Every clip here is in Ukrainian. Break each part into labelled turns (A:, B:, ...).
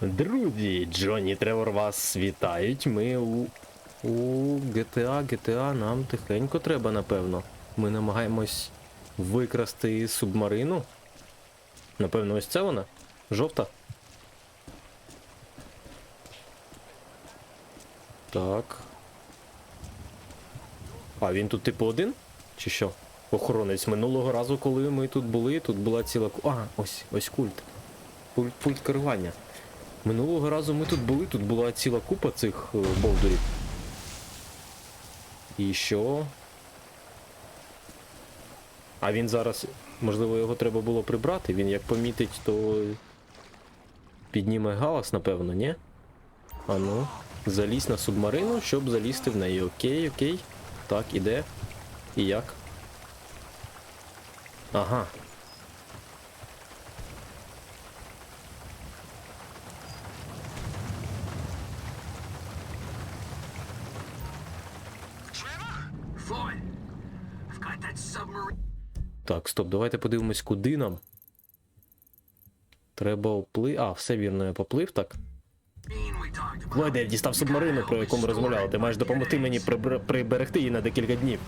A: Друзі, Джонні Тревор вас вітають. Ми у. У GTA, GTA нам тихенько треба, напевно. Ми намагаємось викрасти субмарину. Напевно, ось це вона? Жовта. Так. А він тут типу один? Чи що? Охоронець минулого разу, коли ми тут були, тут була ціла. А, ось, ось культ. Пульт, пульт керування. Минулого разу ми тут були, тут була ціла купа цих е, болдерів. І що? А він зараз, можливо, його треба було прибрати. Він як помітить, то підніме галас, напевно, ні? А ну, залізь на субмарину, щоб залізти в неї. Окей, окей. Так, іде. І як? Ага. Так, стоп, давайте подивимось, куди нам. Треба опли. А, все вірно, я поплив, так.
B: we.
A: Флойде, я дістав субмарину, про яку ми розмовляли. Ти маєш допомогти мені прибер- приберегти її на декілька днів.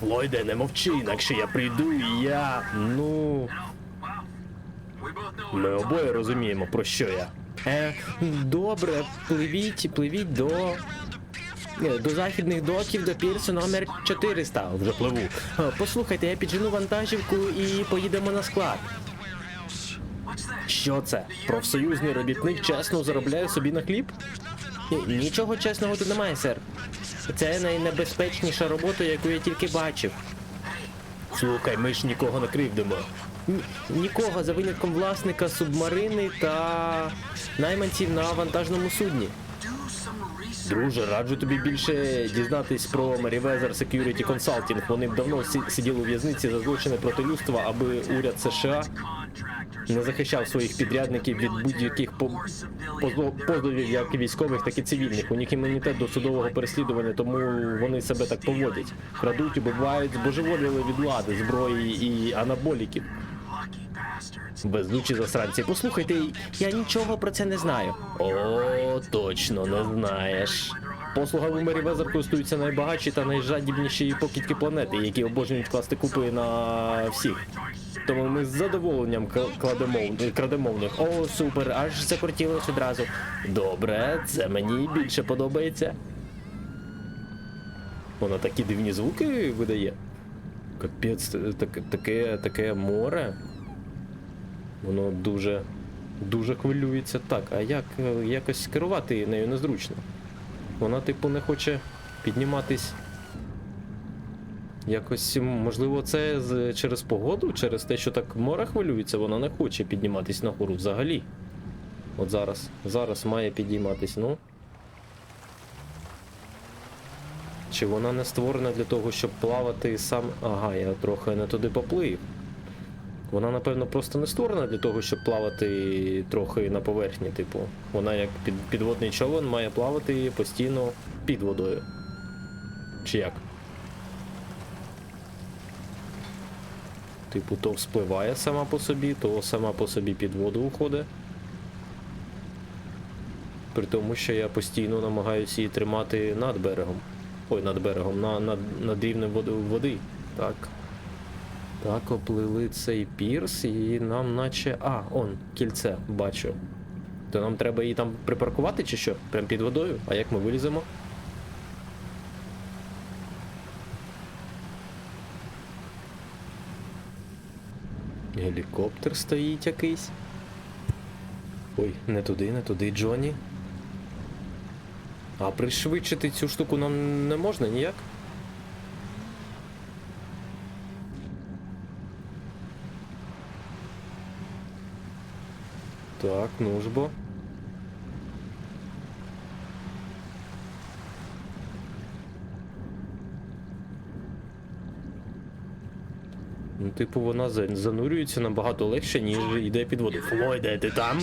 A: Флойде, не мовчи, інакше я прийду і я. Ну. Ми обоє розуміємо, про що я. Е, добре, пливіть, пливіть до. До західних доків до пірсу номер 400. Вже пливу. Послухайте, я піджену вантажівку і поїдемо на склад. Що це? Профсоюзний робітник чесно заробляє собі на хліб? Нічого чесного тут немає, сер. Це найнебезпечніша робота, яку я тільки бачив. Слухай, ми ж нікого не кривдимо. Ні- Нікого за винятком власника субмарини та найманців на вантажному судні. Друже, раджу тобі більше дізнатись про Merryweather Security Consulting. Вони б давно сиділи у в'язниці за злочини проти людства, аби уряд США не захищав своїх підрядників від будь-яких по- позовів, як військових, так і цивільних. У них імунітет до судового переслідування, тому вони себе так поводять. Крадуть, убивають, збожеволіли від влади, зброї і анаболіків. Везучі засранці. Послухайте, я нічого про це не знаю. О, точно не знаєш. Послугами Мерівезер користуються найбагатші та найжадібніші покидьки планети, які обожнюють класти купи на всіх. Тому ми з задоволенням кладемо крадемо в них. О, супер, аж закрутілось одразу. Добре, це мені більше подобається. Вона такі дивні звуки видає. Капець, таке, таке море. Воно дуже дуже хвилюється. Так, а як е, якось керувати нею незручно? Вона, типу, не хоче підніматись. Якось, можливо, це через погоду, через те, що так море хвилюється, вона не хоче підніматись нагору взагалі. От зараз, зараз має підійматись, ну. Чи вона не створена для того, щоб плавати сам. Ага, я трохи не туди поплив. Вона, напевно, просто не створена для того, щоб плавати трохи на поверхні. Типу, вона як під, підводний човен має плавати постійно під водою. Чи як? Типу, то вспливає сама по собі, то сама по собі під воду уходить. При тому, що я постійно намагаюся її тримати над берегом. Ой, над берегом, на, над, над рівнем води. Так. Так, оплили цей пірс і нам наче. А, он, кільце, бачу. То нам треба її там припаркувати чи що? Прям під водою? А як ми виліземо? Гелікоптер стоїть якийсь. Ой, не туди, не туди, Джонні. А пришвидшити цю штуку нам не можна ніяк? Так, ну ж бо. Ну, типу, вона занурюється набагато легше, ніж йде під воду. Флойде, ти там?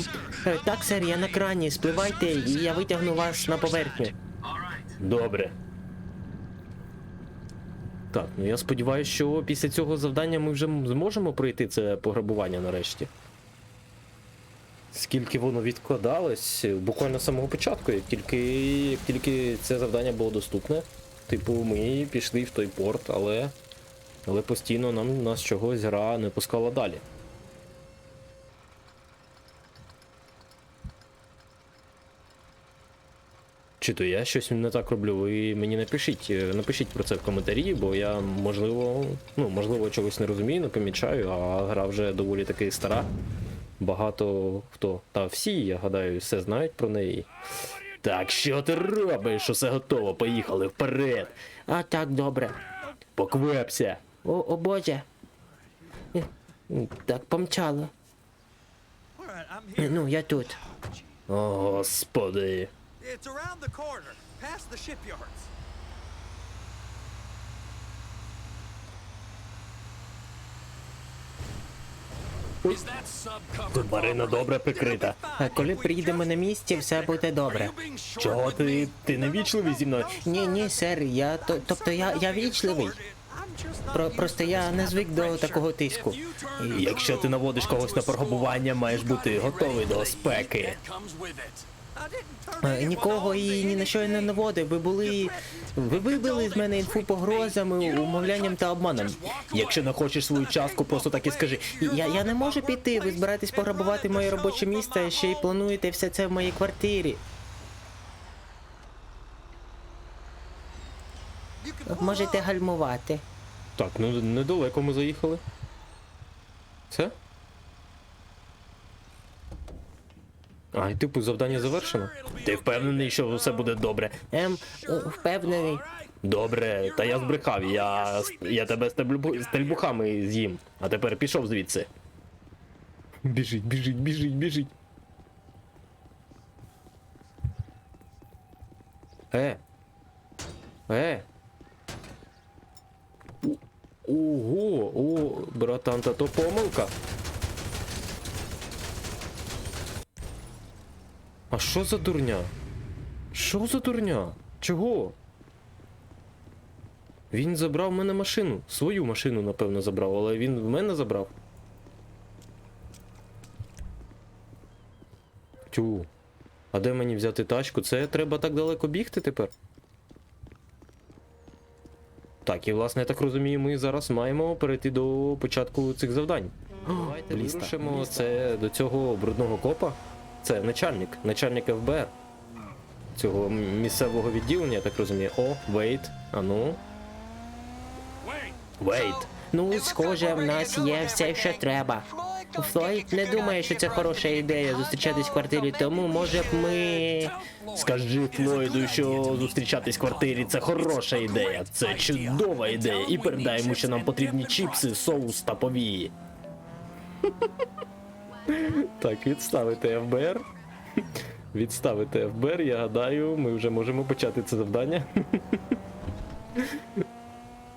A: Е, Так, сер, я на крані. Спливайте, і я витягну вас на поверхню. Добре. Так, ну я сподіваюся, що після цього завдання ми вже зможемо пройти це пограбування нарешті. Скільки воно відкладалось буквально з самого початку, як тільки, як тільки це завдання було доступне. Типу, ми пішли в той порт, але, але постійно нам нас чогось гра не пускала далі. Чи то я щось не так роблю, ви мені напишіть, е, напишіть про це в коментарі, бо я можливо, ну можливо, чогось не розумію, не помічаю, а гра вже доволі таки стара. Багато хто, та всі, я гадаю, все знають про неї. Так, що ти робиш? Усе готово, поїхали вперед. А так, добре. Поквепся.
C: О, о Боже. Е, Так помчало. Е, Ну, я тут.
A: О, господи.
D: It's around the corner, past the shipyards.
A: Субмарина добре прикрита.
C: А коли приїдемо на місці, все буде добре.
A: Чого ти, ти не вічливий зі мною?
C: Ні, ні, сер, я то, тобто я, я вічливий. Про, просто я не звик до такого тиску.
A: Якщо ти наводиш когось на пограбування, маєш бути готовий до спеки.
C: Нікого і ні на що я не наводив. Ви були. Ви вибили з мене інфу погрозами, умовлянням та обманом.
A: Якщо не хочеш свою частку, просто так і скажи.
C: Я, я не можу піти. Ви збираєтесь пограбувати моє робоче місце, ще й плануєте все це в моїй квартирі. Можете гальмувати.
A: Так, ну недалеко ми заїхали. Все? А, і типу завдання завершено. Ти впевнений, що все буде добре?
C: Ем, е, впевнений.
A: Добре, та я збрехав, я, я тебе стельбу, стельбухами з'їм, а тепер пішов звідси. Біжить, біжить, біжить, біжить. Е. Е. Ого, о, братан, та то помилка. А що за дурня? Що за дурня? Чого? Він забрав в мене машину. Свою машину, напевно, забрав, але він в мене забрав. Тю. А де мені взяти тачку? Це треба так далеко бігти тепер. Так, і власне, я так розумію, ми зараз маємо перейти до початку цих завдань. Давайте вирушимо це до цього брудного копа. Це начальник, начальник ФБР. Цього місцевого відділення, я так розумію. О, вейт, а ну. Вейт.
C: Ну, схоже, в нас є все, що треба. Флойд не думає, що це хороша ідея зустрічатись в квартирі, тому може б ми.
A: Скажи Флойду, що зустрічатись в квартирі це хороша ідея. Це чудова ідея. І передай йому, що нам потрібні чіпси, соус та повії. Так, відставити ФБР. Відставити ФБР, я гадаю, ми вже можемо почати це завдання.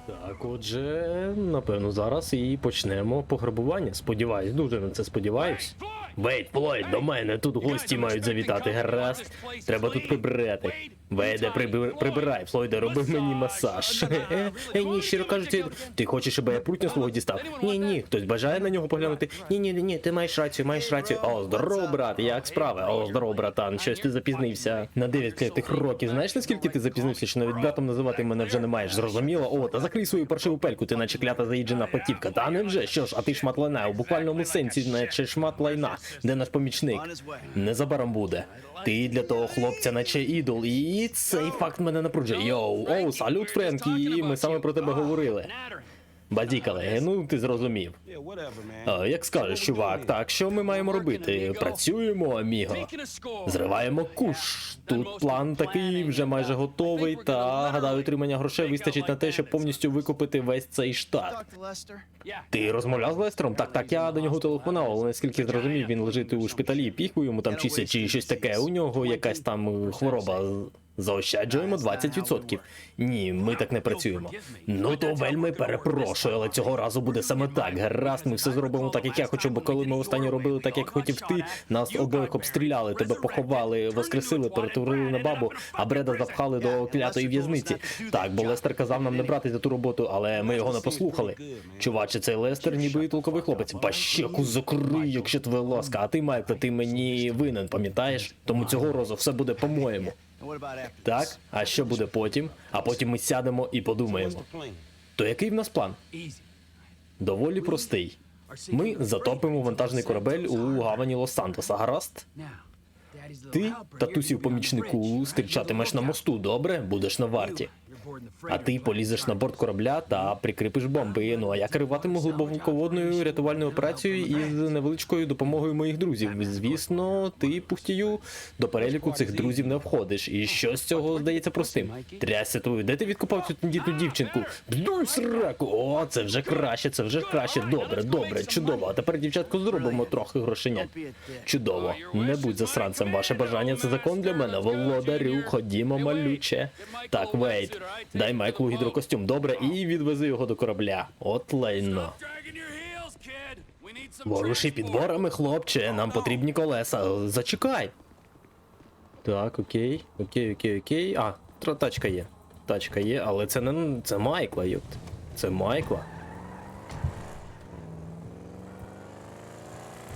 A: Так, отже, напевно, зараз і почнемо пограбування. Сподіваюсь, дуже на це сподіваюсь. Вейт, Флойд, до мене тут гості мають завітати, гаразд. Треба тут прибирати. Вейде, приби- прибирай, Флойде, роби мені масаж. Е, е, ні, щиро кажучи, ти хочеш, щоб я прутня свого дістав? Ні, ні, хтось бажає на нього поглянути? Ні, ні, ні, ти маєш рацію, маєш рацію. О, здорово, брат, як справи? О, здорово, братан, щось ти запізнився. На 9 клятих років. Знаєш, наскільки ти запізнився, що навіть братом називати мене вже не маєш? Зрозуміло? О, та закрий свою паршиву пельку, ти наче клята заїджена платівка. Та не вже, що ж, а ти шмат лайна, у буквальному сенсі, наче шмат лайна, де наш помічник. Незабаром буде. Ти для того хлопця, наче ідол, і цей факт мене напружує. Йоу, оу, салют, Френкі, ми саме про тебе говорили. Бадікале, ну ти зрозумів. А, як скажеш, чувак, так що ми маємо робити? Працюємо, аміго. Зриваємо куш. Тут план такий вже майже готовий, та гадаю, отримання грошей вистачить на те, щоб повністю викупити весь цей штат. Ти розмовляв з Лестером? Так, так, я до нього телефонував, але наскільки зрозумів, він лежить у шпиталі, піху йому там чистять чи щось таке. У нього якась там е, хвороба. Заощаджуємо 20%. Ні, ми так не працюємо. Ну то вельми перепрошую, але цього разу буде саме так. Гаразд, ми все зробимо так, як я хочу, бо коли ми останнє робили так, як хотів ти, нас обоїх обстріляли, тебе поховали, воскресили, перетворили на бабу, а Бреда запхали до клятої в'язниці. Так, бо Лестер казав нам не брати за ту роботу, але ми його не послухали. Чуваче, цей Лестер ніби і толковий хлопець. Пащеку закрий, якщо твоя ласка. А ти, Майкле, ти мені винен, пам'ятаєш? Тому цього разу все буде по-моєму. Так, а що буде потім? А потім ми сядемо і подумаємо. То який в нас план? Доволі простий. Ми затопимо вантажний корабель у гавані Лос-Сантоса, гаразд? Ти, татусів помічнику, стрічатимеш на мосту, добре? Будеш на варті. А ти полізеш на борт корабля та прикріпиш бомби. Ну а я керуватиму глибоководною рятувальною операцією із невеличкою допомогою моїх друзів. Звісно, ти пухтію до переліку цих друзів не входиш. І що з цього здається простим? Трясся твою, де ти відкопав цю тендітну дівчинку? Бдуй сраку! О, це вже краще, це вже краще. Добре, добре, чудово. А тепер, дівчатку, зробимо трохи грошенят. Чудово. Не будь засранцем. Ваше бажання це закон для мене. Володарю, ходімо, малюче. Так, Вейт, дай Майклу гідрокостюм, добре, і відвези його до корабля. От лайно. Воруши підборами, хлопче, нам потрібні колеса. Зачекай. Так, окей, окей, окей, окей. А, тачка є. Тачка є, але це не це Майкла, йопт. Це Майкла.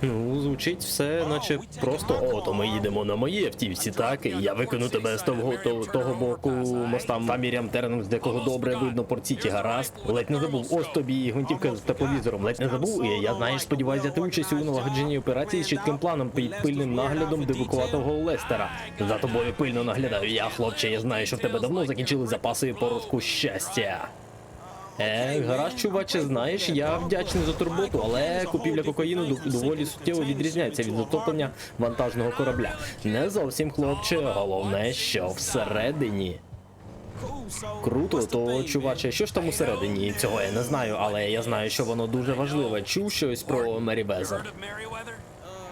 A: Ну, звучить все, наче просто о, то ми їдемо на моїй автівці, так? І я викину тебе з того, того, того боку моста Фамірям Терном, з якого добре видно Порт-Сіті, гаразд. Ледь не забув, ось тобі і гвинтівка з тепловізором. Ледь не забув, і я знаєш, сподіваюся, взяти участь у налагодженні операції з чітким планом під пильним наглядом дивакуватого Лестера. За тобою пильно наглядаю я, хлопче. Я знаю, що в тебе давно закінчили запаси порозку щастя. Е, гаразд, чуваче, знаєш, я вдячний за турботу, але купівля кокаїну доволі суттєво відрізняється від затоплення вантажного корабля. Не зовсім, хлопче, головне, що всередині. Круто, то чуваче, що ж там усередині? Цього я не знаю, але я знаю, що воно дуже важливе. Чув щось про Мері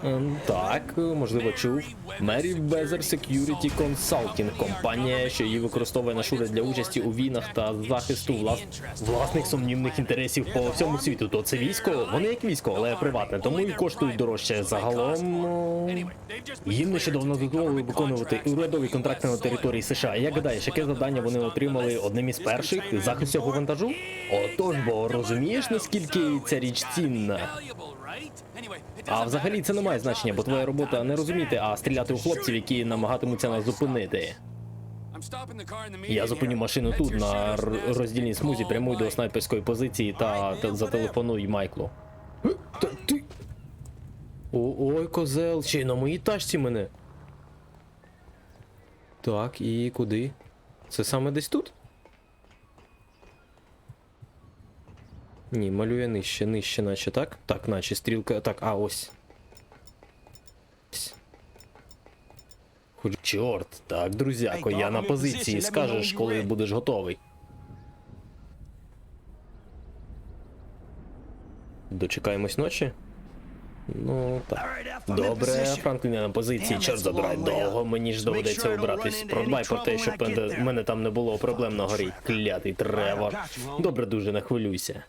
A: Ем, Так, можливо, чув. Мері Безер Security Consulting – компанія, що її використовує на шури для участі у війнах та захисту влас... власних сумнівних інтересів по всьому світу. То це військо, вони як військо, але приватне, тому і коштують дорожче. Загалом
B: just
A: їм нещодавно дозволили виконувати урядові контракти на території США. Як гадаєш, яке завдання вони отримали одним із перших захист цього вантажу? Отож, бо розумієш наскільки ця річ цінна? А взагалі це не має значення, бо твоя робота не розуміти, а стріляти у хлопців, які намагатимуться нас зупинити. Я зупиню машину тут на роздільній смузі,
B: call
A: прямуй до снайперської позиції та, зателефонуй Майклу. Ой, козел, ще на моїй тачці мене. Так, і куди? Це саме десь тут? Ні, малює нижче, нижче, наче, так? Так, наче стрілка. Так, а ось. Хоч- Чорт, так, друзяко, я на позиції. Скажеш, коли будеш готовий. Дочекаємось ночі? Ну, так. Добре, Франклін, я на позиції, чорт забирай. Довго мені ж доведеться обратись. Продбай про те, щоб мене там не було проблем на горі. Клятий Тревор. Добре, дуже не хвилюйся.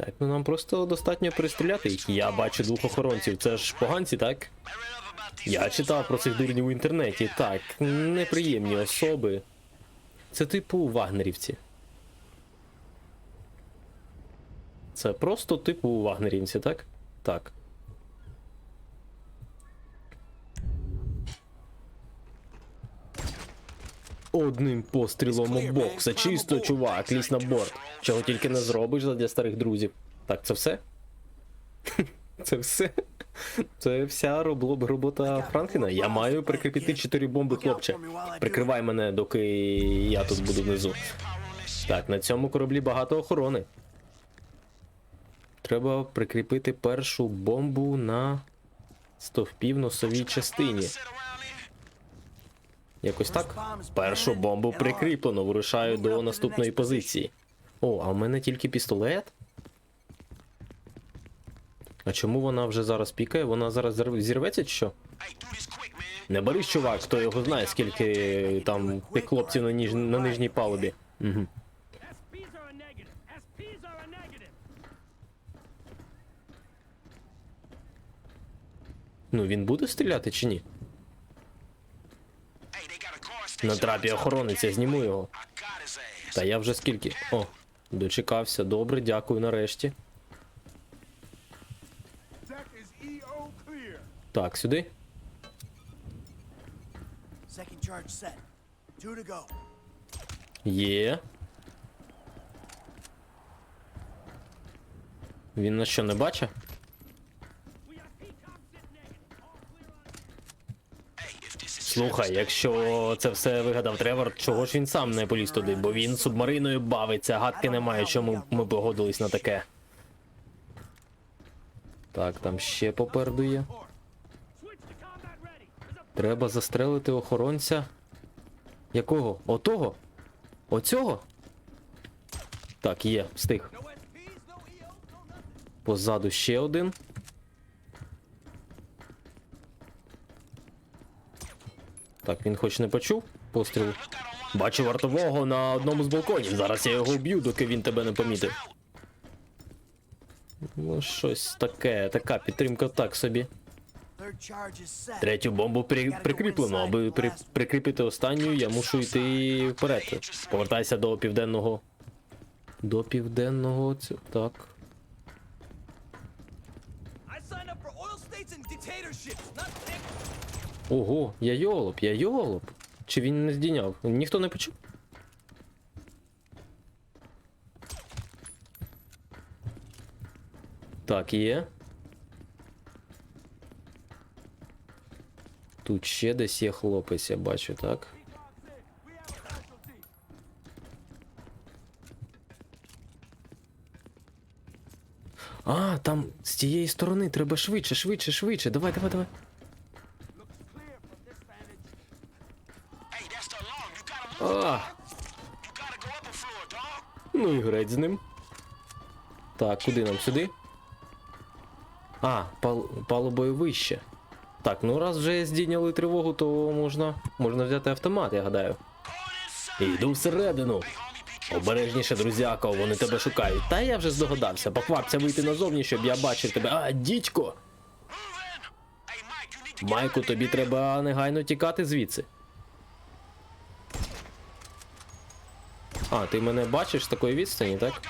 A: Так, ну нам просто достатньо перестріляти. Я бачу двох охоронців. Це ж поганці, так? Я читав про цих дурнів у інтернеті. Так, неприємні особи. Це типу вагнерівці. Це просто типу вагнерівці, так? Так. Одним пострілом у бок. Все чисто, чувак, лізь на борт. Чого тільки не зробиш для старих друзів. Так, це все? Це все? Це вся робло- робота Франкліна. Я маю прикріпити чотири бомби, хлопче. Прикривай мене, доки я тут буду внизу. Так, на цьому кораблі багато охорони. Треба прикріпити першу бомбу на стовпі в носовій частині. Якось так. Першу бомбу прикріплено, вирушаю до наступної позиції. О, а в мене тільки пістолет? А чому вона вже зараз пікає? Вона зараз зірветься чи що? Не борись, чувак, хто його знає, скільки там тих хлопців на, ніж... на нижній палубі. Угу. Ну він буде стріляти чи ні? На трапі охоронець, я зніму його. Та я вже скільки. О, дочекався. Добре, дякую нарешті. Так, сюди. Є. Він на що не бачить? Слухай, якщо це все вигадав Тревор, чого ж він сам не поліз туди? Бо він субмариною бавиться, гадки немає, чому ми погодились на таке. Так, там ще попереду є. Треба застрелити охоронця. Якого? Отого? Оцього? Так, є, встиг. Позаду ще один. Так, він хоч не почув пострілу. Бачу вартового на одному з балконів. Зараз я його вб'ю, доки він тебе не помітив. Ну, щось таке, така підтримка так собі. Третю бомбу при... прикріплено. Аби при... прикріпити останню, я мушу йти вперед. Повертайся до південного. До південного. цю- Так. Ого, я йолоп, я йолоп. Чи він не здійняв? Ніхто не почув? Так, є. Тут ще десь є хлопець, я бачу, так? А, там з тієї сторони треба швидше, швидше, швидше. Давай, давай, давай. І греть з ним. Так, куди нам сюди? А, пал палубою вище. Так, ну раз вже здійняли тривогу, то можна, можна взяти автомат, я гадаю. Йду всередину. Обережніше, друзяко, вони тебе шукають. Та я вже здогадався. Поквапся вийти назовні, щоб я бачив тебе. А, дідько! Майку, тобі треба негайно тікати звідси. А, ти мене бачиш з такої відстані, так?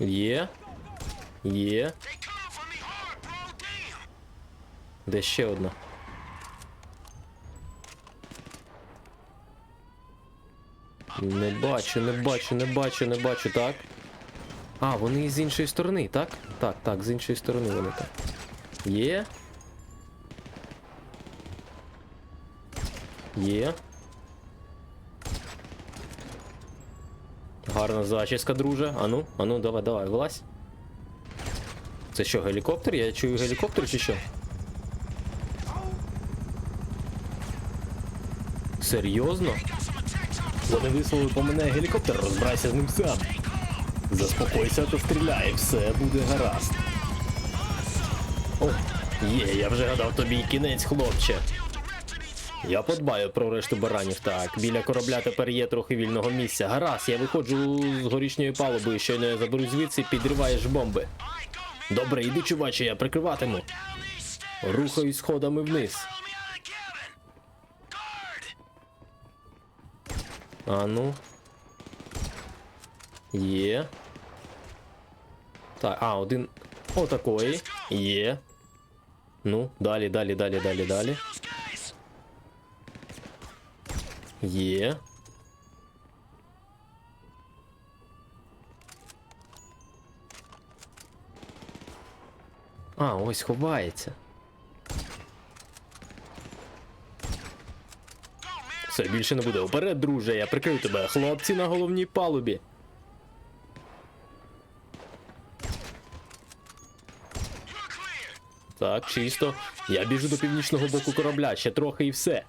A: Є. Є. Де ще одна? Не бачу, не бачу, не бачу, не бачу, так. А, вони з іншої сторони, так? Так, так, з іншої сторони вони так. Є. Є. Гарна зачіска, друже. Ану, ану, давай, давай, вилазь. Це що, гелікоптер? Я чую гелікоптер чи що? Серйозно? Вони вислали по мене гелікоптер, розбирайся з ним сам. Заспокойся, то стріляй, все буде гаразд. О, є, я вже гадав тобі кінець, хлопче. Я подбаю про решту баранів. Так, біля корабля тепер є трохи вільного місця. Гаразд, я виходжу з горішньої палуби, щойно я заберу звідси, підриваєш бомби. Добре, іди, чуваче, я прикриватиму. Рухаюсь сходами вниз. А ну. Є. Так, а, один. Отакої. Є. Ну, далі, далі, далі, далі, далі. Є. А, ось ховається. Все більше не буде. Уперед, друже, я прикрию тебе. Хлопці на головній палубі. Так, чисто. Я біжу до північного боку корабля, ще трохи і все.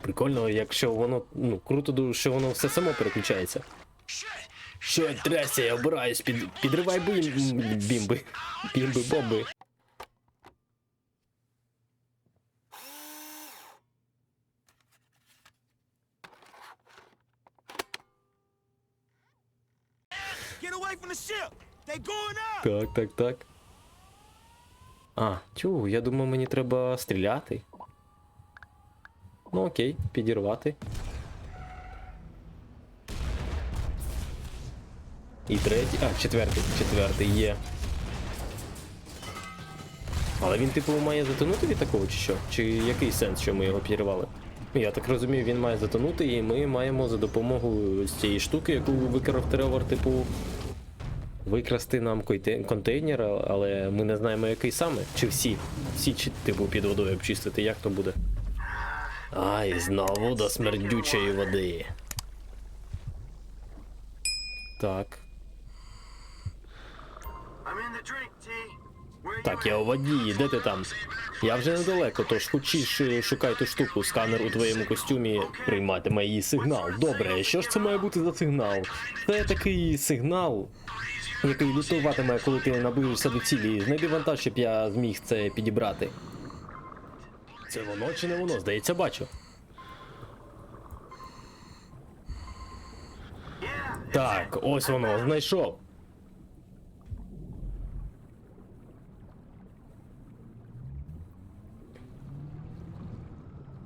A: Прикольно, якщо воно. Ну, круто, що воно все само переключається. Що трясся, я обираюсь, під, підривай бим, бімби. Бімби, бомби.
D: Get away from the ship!
A: Так, так, так. А, тю, я думав, мені треба стріляти. Ну окей, підірвати. І третій. А, четвертий, четвертий є. Але він, типу, має затонути від такого, чи що? Чи який сенс, що ми його підірвали? Я так розумію, він має затонути, і ми маємо за допомогою цієї штуки, яку викрав Тревор, типу, викрасти нам контейнер, але ми не знаємо, який саме. Чи всі. Всі чи, типу, під водою обчистити, як то буде. Ай, знову до смердючої води. Так. Так, я у воді, де ти там? Я вже недалеко, тож хочеш е, шукай ту штуку. Сканер у твоєму костюмі прийматиме її сигнал. Добре, що ж це має бути за сигнал? Це такий сигнал, який лютуватиме, коли ти наближишся до цілі. Знайди вантаж, щоб я зміг це підібрати. Це воно чи не воно? Здається, бачу. Так, ось воно, знайшов.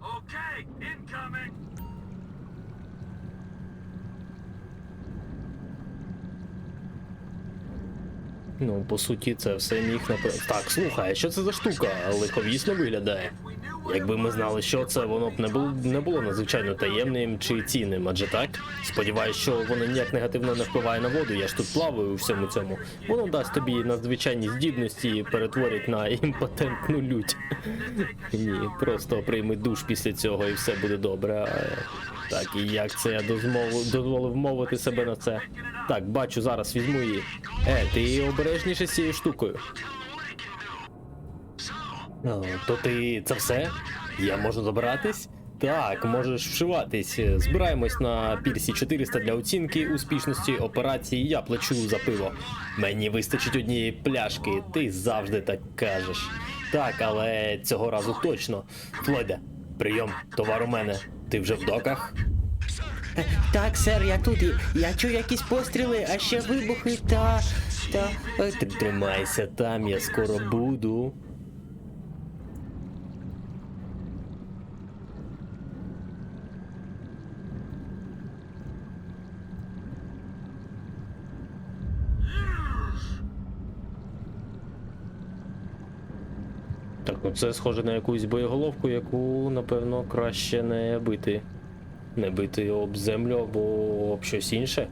E: Okay, incoming.
A: Ну, по суті, це все міг напевно. Так, слухай, а що це за штука? Лиховісно виглядає. Якби ми знали, що це, воно б не було не було надзвичайно таємним чи цінним, адже так? Сподіваюсь, що воно ніяк негативно не впливає на воду. Я ж тут плаваю у всьому цьому. Воно дасть тобі надзвичайні здібності і перетворить на імпотентну лють. Ні, просто прийми душ після цього і все буде добре. Так, і як це я дозволив, дозволив мовити себе на це? Так, бачу, зараз візьму її. Е, ти обережніше з цією штукою. О, то ти це все? Я можу забиратись? Так, можеш вшиватись. Збираємось на пірсі 400 для оцінки успішності операції. Я плачу за пиво. Мені вистачить однієї пляшки, ти завжди так кажеш. Так, але цього разу точно. Флойде, прийом, товар у мене. Ти вже в доках?
C: Е, Так, сер, я тут. Я чую якісь постріли, а ще вибухи та. та. е,
A: Ти тримайся там, я скоро буду. Це схоже на якусь боєголовку, яку, напевно, краще не бити. Не бити об землю або об щось інше.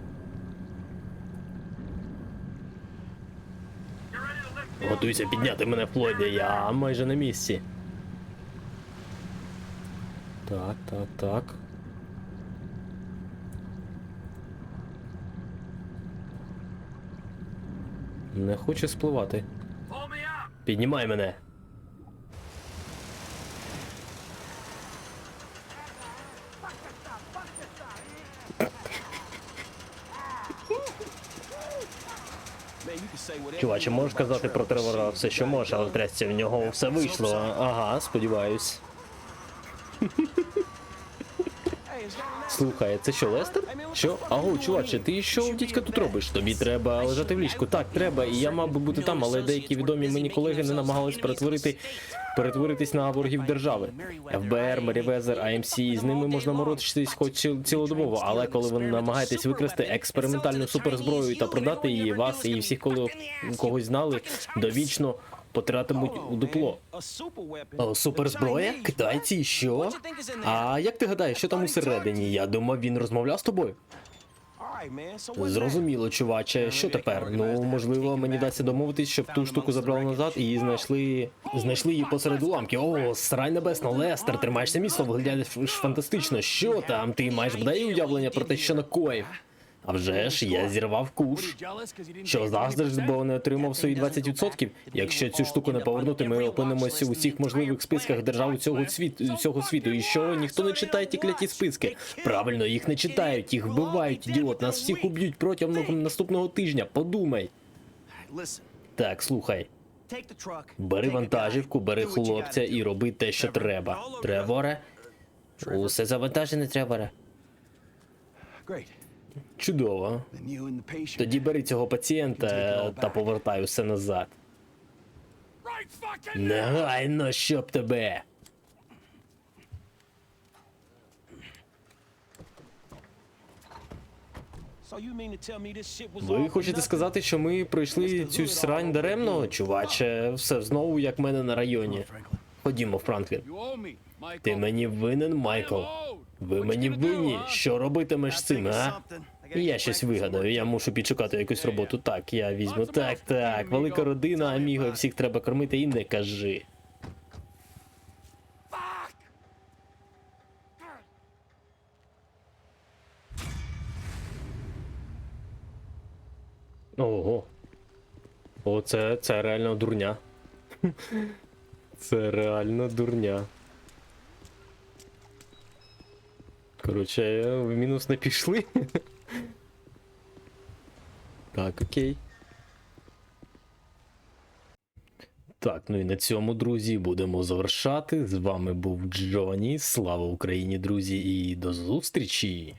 A: Готуйся підняти мене Флойде, я майже на місці. Так, так, так. Не хоче спливати. Піднімай мене. Чуваче, можеш казати про Тревора все, що можеш, але трясся в нього все вийшло. Ага, сподіваюсь. Слухай, це що, Лестер? Що? Аго, чуваче, ти що дідька тут робиш? Тобі треба лежати в ліжку. Так, треба, і я мав би бути там, але деякі відомі мені колеги не намагались перетворити перетворитись на ворогів держави. ФБР, Мерівезер, АМС, з ними можна морочитись хоч ціл- цілодобово, але коли ви намагаєтесь викрасти експериментальну суперзброю та продати її, вас і всіх, коли когось знали, довічно потратимуть у дупло. Суперзброя? Китайці, що? А як ти гадаєш, що там усередині? Я думав, він розмовляв з тобою. Зрозуміло, чуваче. Що тепер? Ну, можливо, мені вдасться домовитись, щоб ту штуку забрали назад і знайшли. Знайшли її посеред уламків. О, срай небесно, Лестер, тримаєшся міцно, виглядаєш фантастично. Що там? Ти маєш бодай уявлення про те, що накоїв? А вже ж, я зірвав куш. Що
B: 20%?
A: бо не отримав свої 20%? Якщо цю штуку не повернути, ми опинимося у всіх можливих списках держав цього світу, цього світу. І що ніхто не читає ті кляті списки. Правильно, їх не читають, їх вбивають, ідіот. Нас всіх уб'ють протягом наступного тижня. Подумай. Так, слухай. Бери вантажівку, бери хлопця і роби те, що треба. Треворе, усе завантажене, Треворе. Чудово. Тоді бери цього пацієнта та повертай усе назад. Негайно, щоб тебе. Ви хочете сказати, що ми пройшли цю срань даремно? Чуваче, все знову як мене на районі. Ходімо, Франклін. Ти мені винен, Майкл. Ви мені винні. Що робитимеш з цим, а? Я щось вигадаю, я мушу підшукати якусь роботу. Так, я візьму. Так, так, велика родина, аміго, всіх треба кормити і не кажи. Ого. О, це, це реально дурня. Це реально дурня. Коротше, в мінус не пішли. Так, окей. Так, ну і на цьому, друзі, будемо завершати. З вами був Джоні. Слава Україні, друзі, і до зустрічі!